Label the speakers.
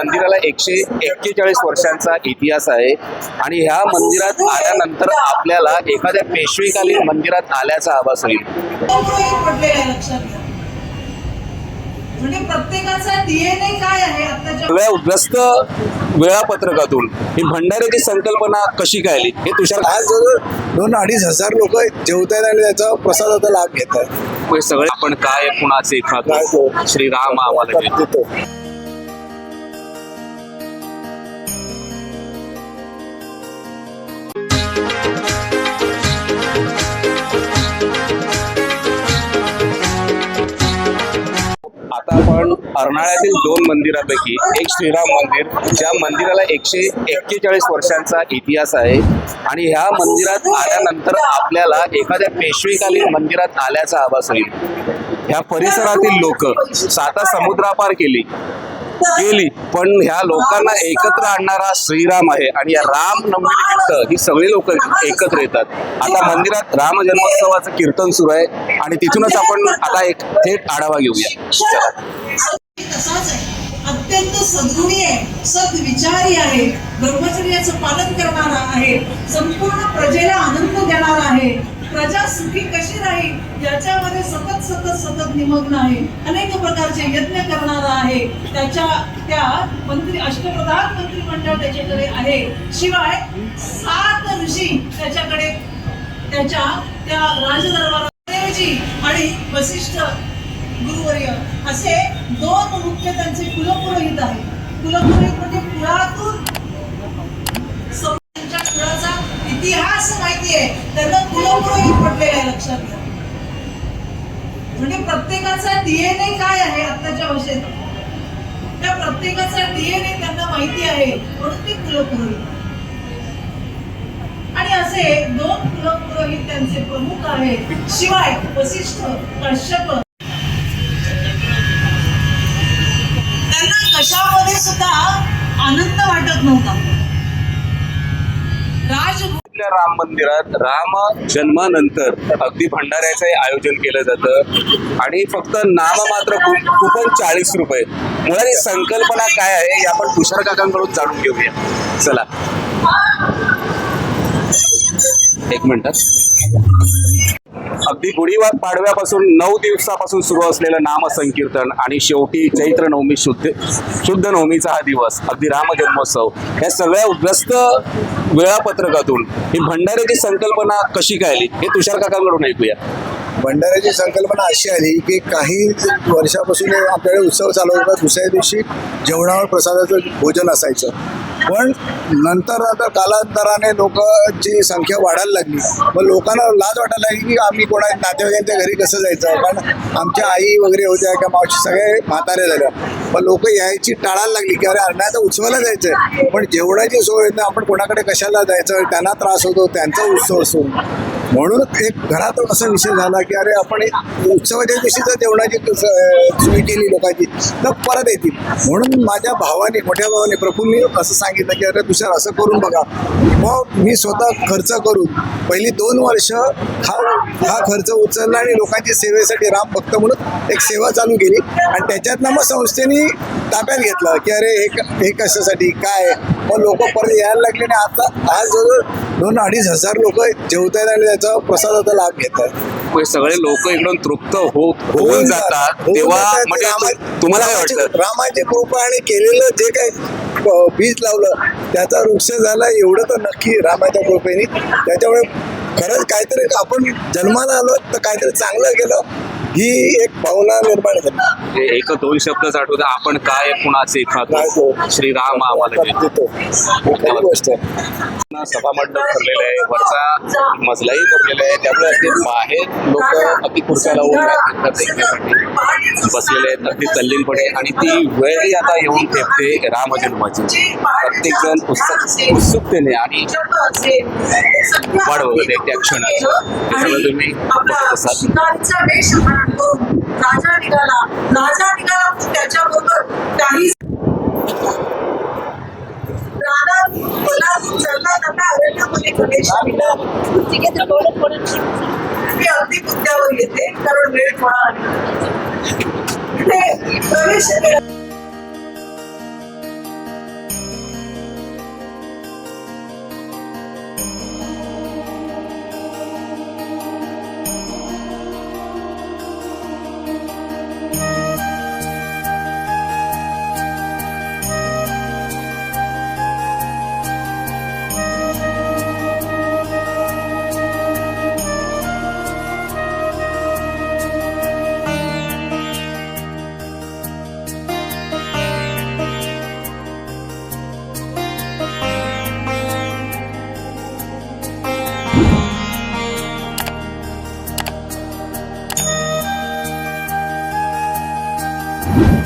Speaker 1: मंदिराला एकशे एक्केचाळीस वर्षांचा इतिहास आहे. आणि ह्या मंदिरात आल्यानंतर आपल्याला एखाद्या पेशवेकालीन मंदिरात आल्याचा आभास होईल.
Speaker 2: घ्या म्हणजे प्रत्येकाचा डीएनए काय आहे? आताच्या
Speaker 1: सगळ्या व्यस्त वेळापत्रकातून ही भंडाऱ्याची संकल्पना कशी काय आली? हे तुषार
Speaker 3: आज जवळ दोन अडीच हजार लोक जेवत आहेत आणि त्याचा प्रसादाचा लाभ घेत आहेत
Speaker 1: सगळे आपण काय कुणाचे खातो
Speaker 3: खातो.
Speaker 1: श्रीराम आम्हाला अर्नाळ्यातील दोन मंदिरापैकी एक श्रीराम मंदिर ज्या मंदिराला एकशे एक्केचाळीस वर्षांचा इतिहास आहे. आणि ह्या मंदिरात आल्यानंतर आपल्याला एखाद्या पेशवेकालीन मंदिरात आल्याचा आभास होईल ह्या परिसरातील लोक साता समुद्रापार केली. गेली. पण ह्या लोकांना एकत्र आणणारा श्रीराम आहे आणि या राम नवमीनिमित्त ही सगळी लोक एकत्र येतात. आता मंदिरात राम जन्मोत्सवाचं कीर्तन सुरू आहे आणि तिथूनच आपण आता एक थेट आढावा घेऊया.
Speaker 2: अत्यंत सद्गुणी आहे सद्विचारी आहे ब्रह्मचर्याचं पालन करणारा आहे संपूर्ण प्रजेला आनंद देणारा आहे. प्रजा सुखी कशी राहील? याच्यामध्ये सतत सतत सतत निमग्न आहे. अनेक प्रकारचे यज्ञ करणारा आहे. त्याच्या त्या मंत्री अष्टप्रधान मंत्रिमंडळ त्याच्याकडे आहे. शिवाय सात ऋषी त्याच्याकडे त्याच्या त्या राजदरबाराऐवजी आणि वसिष्ठ गुरुवर्य असे दोन मुख्य त्यांचे कुलपुरोहित आहे कुलपुरोहित म्हणजे कुळातून कुळाचा इतिहास माहिती आहे. त्यांना कुलपुरोहित पडलेला आहे लक्षात घ्या. म्हणजे प्रत्येकाचा डीएनए काय आहे आताच्या भाषेत त्या प्रत्येकाचा डीएनए त्यांना माहिती आहे म्हणून ते कुलपुरोहित आणि असे दोन कुलपुरोहित त्यांचे प्रमुख आहेत. शिवाय वसिष्ठ कश्यप. त्यांना कशामध्ये सुद्धा आनंद वाटत नव्हता.
Speaker 1: आपल्या राम मंदिरात राम जन्मानंतर अगदी भंडाऱ्याचं आयोजन केलं जातं. आणि फक्त नाममात्र मात्र कुपन चाळीस रुपये. मुळात ही संकल्पना काय आहे हे आपण तुषार काकांकडून जाणून घेऊया. चला. एक मिनिटात अगदी गुढीवार पाडव्यापासून नऊ दिवसापासून सुरू असलेलं नाम संकीर्तन आणि शेवटी चैत्र नवमी शुद्ध शुद्ध नवमीचा हा दिवस अगदी रामजन्मोत्सव या सगळ्या व्यस्त वेळापत्रकातून ही भंडाऱ्याची संकल्पना कशी काय आली हे तुषार काकांकडून ऐकूया.
Speaker 3: भंडाऱ्याची संकल्पना अशी आली की काही वर्षापासून आपल्याकडे उत्सव चालू होता दुसऱ्या दिवशी जेवणावर प्रसादाचं भोजन असायचं. पण नंतर आता कालांतराने लोकांची संख्या वाढायला लागली. मग लोकांना लाज वाटायला लागली की आम्ही कोणा नातेवाईकांच्या घरी कसं जायचं? कारण आमच्या आई वगैरे होत्या किंवा मावशी सगळे म्हातारे झाल्या पण लोक यायची टाळायला लागली की अरे अण्णाच्या उत्सवाला जायचं पण जेवणाची सोय ना आपण कोणाकडे कशाला जायचं? त्यांना त्रास होतो त्यांचा उत्सव असतो. म्हणून एक घरात असा विषय झाला की अरे आपण एक उत्सवाच्या दिवशी जर जेवणाची स- सोय केली लोकांची तर परत येतील. म्हणून माझ्या भावाने मोठ्या भावाने प्रफुल्लने असं सांगितलं की अरे तुषार असं करून बघा. मग मी स्वतः खर्च करून पहिली दोन वर्ष हा हा खर्च उचलला आणि लोकांची सेवेसाठी राम भक्त म्हणून एक सेवा चालू केली. आणि त्याच्यातनं मग संस्थेने ताब्यात घेतलं की अरे हे हे कशासाठी काय? मग लोक परत यायला लागले आणि आता आज जवळ दोन अडीच हजार लोक जेवतायत आणि त्याचा प्रसादाचा लाभ घेत आहेत
Speaker 1: हे सगळे लोक एकदम तृप्त हो होऊन जातात. तेव्हा. म्हणजे तुम्हाला काय
Speaker 3: रामाची-
Speaker 1: वाटतं?
Speaker 3: रामाची कृपा आणि केलेलं जे काही बीज लावलं त्याचा वृक्ष झाला एवढं तर नक्की रामाच्या कृपेने. त्याच्यामुळे खरंच काहीतरी आपण जन्माला आलो तर काहीतरी चांगलं केलं. ही एक भावना निर्माण झाली.
Speaker 1: हे एक दोन शब्दच आठवतं आपण काय कुणाचे खातो. श्रीराम आम्हाला देतो?
Speaker 3: ही गोष्ट
Speaker 1: सभा मंडप भरलेला आहे वरचा मजलाही भरलेला आहे त्यामुळे अगदी बाहेर लोक अगदी खुर्च्या लावून बसलेले आहेत अगदी तल्लीनपणे. आणि ती वेळही आता येऊन ठेपते राम जन्माची प्रत्येक जण उत्सुक उत्सुकतेने आणि आहे त्या क्षणाची. सगळं तुम्ही बघत असाल
Speaker 2: शिकारीचा राजा निघाला. राजा निघाला त्याच्याबरोबर काही मी अगदी मुद्द्यावर येते कारण वेळ थोडा प्रवेश you